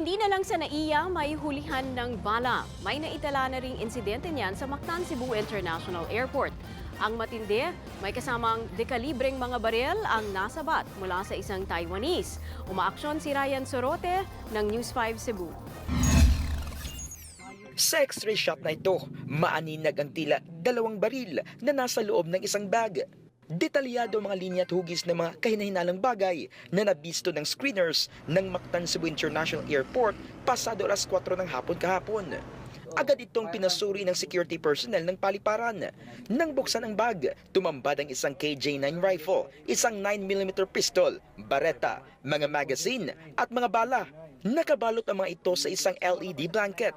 Hindi na lang sa NAIA may hulihan ng bala. May naitala na ring insidente niyan sa Mactan, Cebu International Airport. Ang matindi, may kasamang dekalibreng mga baril ang nasabat mula sa isang Taiwanese. Umaaksyon si Ryan Sorote ng News 5 Cebu. Sa x-ray shot na ito, maaninag ang tila dalawang baril na nasa loob ng isang bag. Detalyado mga linya at hugis ng mga kahinahinalang bagay na nabisto ng screeners ng Mactan Cebu International Airport pasado alas 4 ng hapon kahapon. Agad itong pinasuri ng security personnel ng paliparan. Nang buksan ang bag, tumambad ang isang KJ-9 rifle, isang 9mm pistol, bareta, mga magazine at mga bala. Nakabalot ang mga ito sa isang LED blanket.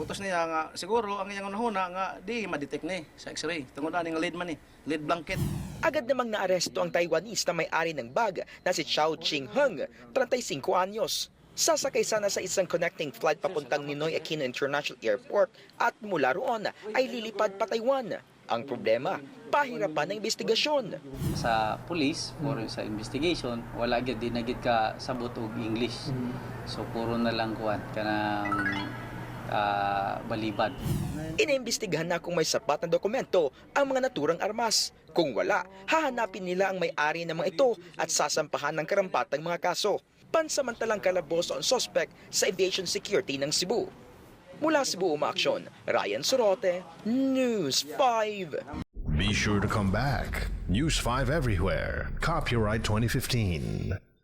Iputos niya nga siguro ang iyang unahuna nga di ma-detect ni sa x-ray. Tungod ani nga lead man ni, lead blanket. Agad namang naaresto ang Taiwanese na may-ari ng bag na si Chao Ching Hung, 35 anyos. Sasakay sana sa isang connecting flight papuntang Ninoy Aquino International Airport at mula roon ay lilipad pa Taiwan. Ang problema, pahirapan ng investigasyon. sa police for sa investigation wala gyud di na gyud ka sabot og English so puro na lang kuan kanang ah, balibad Inimbestigahan na kung may sapat na dokumento ang mga naturang armas. Kung wala, hahanapin nila ang may-ari ng mga ito at sasampahan ng karampatang mga kaso. Pansamantalang kalaboso ang suspect sa aviation security ng Cebu. Mula Cebu Umaaksyon, Ryan Sorote, News 5. Be sure to come back. News 5 everywhere. Copyright 2015.